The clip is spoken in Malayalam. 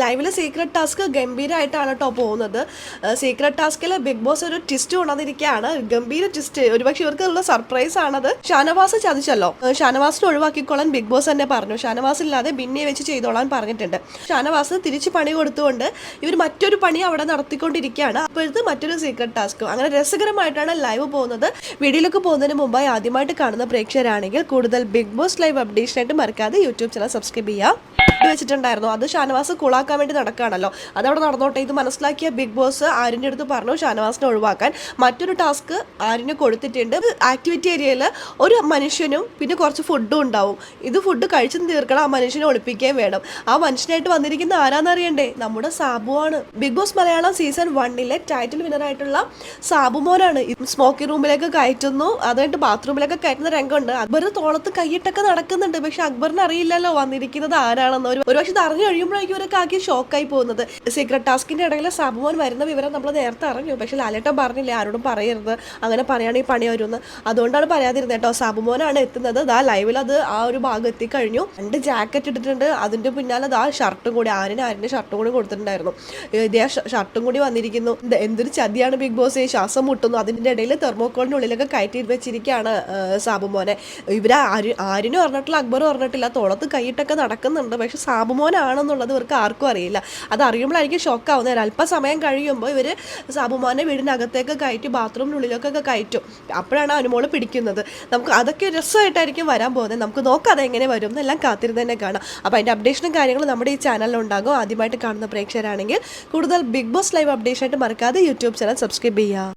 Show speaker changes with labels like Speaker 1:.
Speaker 1: ലൈവിലെ സീക്രട്ട് ടാസ്ക് ഗംഭീരമായിട്ടാണ് കേട്ടോ പോകുന്നത്. സീക്രട്ട് ടാസ്കിൽ ബിഗ് ബോസ് ഒരു ട്വിസ്റ്റ് കൊണ്ടുവന്നിരിക്കുകയാണ്. ഗംഭീര ട്വിസ്റ്റ് ഒരുപക്ഷെ ഇവർക്ക് ഉള്ള സർപ്രൈസ് ആണത്. ഷാനവാസ് ചതിച്ചല്ലോ. ഷാനവാസിനെ ഒഴിവാക്കിക്കോളാൻ ബിഗ് ബോസ് തന്നെ പറഞ്ഞു. ഷാനവാസ് ഇല്ലാതെ ബിന്നെ വെച്ച് ചെയ്തോളാൻ പറഞ്ഞിട്ടുണ്ട്. ഷാനവാസ് തിരിച്ച് പണി കൊടുത്തുകൊണ്ട് ഇവർ മറ്റൊരു പണി അവിടെ നടത്തിക്കൊണ്ടിരിക്കുകയാണ്. അപ്പോഴത്തെ മറ്റൊരു സീക്രട്ട് ടാസ്ക് അങ്ങനെ രസകരമായിട്ടാണ് ലൈവ് പോകുന്നത്. വീഡിയോയിലേക്ക് പോകുന്നതിന് മുമ്പായി ആദ്യമായിട്ട് കാണുന്ന പ്രേക്ഷകരാണെങ്കിൽ കൂടുതൽ ബിഗ് ബോസ് ലൈവ് അപ്ഡേഷനായിട്ട് മറക്കാതെ യൂട്യൂബ് ചാനൽ സബ്സ്ക്രൈബ് ചെയ്യുക. വെച്ചിട്ടുണ്ടായിരുന്നു. അത് ഷാനവാസ് കൂളാക്കാൻ വേണ്ടി നടക്കുകയാണല്ലോ. അതവിടെ നടന്നോട്ടെ. ഇത് മനസ്സിലാക്കിയ ബിഗ് ബോസ് ആരിന്റെ അടുത്ത് പറഞ്ഞു ഷാനവാസിനെ ഒഴിവാക്കാൻ. മറ്റൊരു ടാസ്ക് ആരിന് കൊടുത്തിട്ടുണ്ട്. ആക്ടിവിറ്റി ഏരിയയിൽ ഒരു മനുഷ്യനും പിന്നെ കുറച്ച് ഫുഡും ഉണ്ടാവും. ഇത് ഫുഡ് കഴിച്ചു തീർക്കണം. ആ മനുഷ്യനെ ഒളിപ്പിക്കുകയും വേണം. ആ മനുഷ്യനായിട്ട് വന്നിരിക്കുന്ന ആരാന്നറിയണ്ടേ? നമ്മുടെ സാബുവാണ് ബിഗ് ബോസ് മലയാളം സീസൺ വണ്ണിലെ ടൈറ്റിൽ വിന്നറായിട്ടുള്ള സാബുമോനാണ് സ്മോക്കി റൂമിലേക്ക് കയറ്റുന്നു. അതായിട്ട് ബാത്റൂമിലൊക്കെ കയറ്റുന്ന രംഗമുണ്ട്. അക്ബർ തോളത്ത് കൈയിട്ടൊക്കെ നടക്കുന്നുണ്ട്. പക്ഷെ അക്ബറിന് അറിയില്ലല്ലോ വന്നിരിക്കുന്നത് ആരാണെന്ന്. ഒരു ഒരു പക്ഷെ അറിഞ്ഞു കഴിയുമ്പോഴേക്കും ഇവരൊക്കെ ആക്കി ഷോക്കായി പോകുന്നത്. സീക്രട്ട് ടാസ്കിന്റെ ഇടയിൽ സംഭവൻ വരുന്ന വിവരം നമ്മൾ നേരത്തെ അറിഞ്ഞു. പക്ഷെ ലാലേട്ടൻ പറഞ്ഞില്ല ആരോടും പറയരുത്. അങ്ങനെ പറയുകയാണെങ്കിൽ പണി വരുമെന്ന് അതുകൊണ്ടാണ് പറയാതിരുന്നത് കേട്ടോ. സബുമോനാണ് എത്തുന്നത്. ദാ ലൈവിൽ അത് ആ ഒരു ഭാഗം എത്തിക്കഴിഞ്ഞു. രണ്ട് ജാക്കറ്റ് ഇട്ടിട്ടുണ്ട്. അതിന്റെ പിന്നാലെ ആ ഷർട്ടും കൂടി. ആരിന് ആരിന്റെ ഷർട്ടും കൂടി കൊടുത്തിട്ടുണ്ടായിരുന്നു. ഇതേ ഷർട്ടും കൂടി വന്നിരിക്കുന്നു. എന്തൊരു ചതിയാണ് ബിഗ് ബോസ്. ശ്വാസം മുട്ടുന്നു. അതിന്റെ ഇടയിൽ തെർമോക്കോളിന്റെ ഉള്ളിലൊക്കെ കയറ്റി വെച്ചിരിക്കുകയാണ് ആ, സാബുമോനെ. ഇവർ ആര് ആരിനും പറഞ്ഞിട്ടില്ല അക്ബറും പറഞ്ഞിട്ടില്ല തോളത്ത് കൈയിട്ടൊക്കെ നടക്കുന്നുണ്ട്. പക്ഷെ സാബുമോനാണെന്നുള്ളത് ഇവർക്ക് ആർക്കും അറിയില്ല. അത് അറിയുമ്പോഴായിരിക്കും ഷോക്കാവുന്നത്. അല്പസമയം കഴിയുമ്പോൾ ഇവർ സാബുമോനെ വീടിനകത്തേക്ക് കയറ്റി ബാത്റൂമിനുള്ളിലേക്കൊക്കെ കയറ്റും. അപ്പോഴാണ് അനുമോൾ പിടിക്കുന്നത്. നമുക്ക് അതൊക്കെ രസമായിട്ടായിരിക്കും വരാൻ പോകുന്നത്. നമുക്ക് നോക്കാം അതെങ്ങനെ വരും എന്നെല്ലാം കാത്തിരുന്ന് തന്നെ കാണാം. അപ്പോൾ അതിന്റെ അപ്ഡേഷനും കാര്യങ്ങളും നമ്മുടെ ഈ ചാനലിൽ ഉണ്ടാകും. ആദ്യമായിട്ട് കാണുന്ന പ്രേക്ഷകരാണെങ്കിൽ കൂടുതൽ ബിഗ് ബോസ് ലൈവ് അപ്ഡേഷൻ ആയിട്ട് മറക്കാതെ യൂട്യൂബ് ചാനൽ സബ്സ്ക്രൈബ് ചെയ്യുക.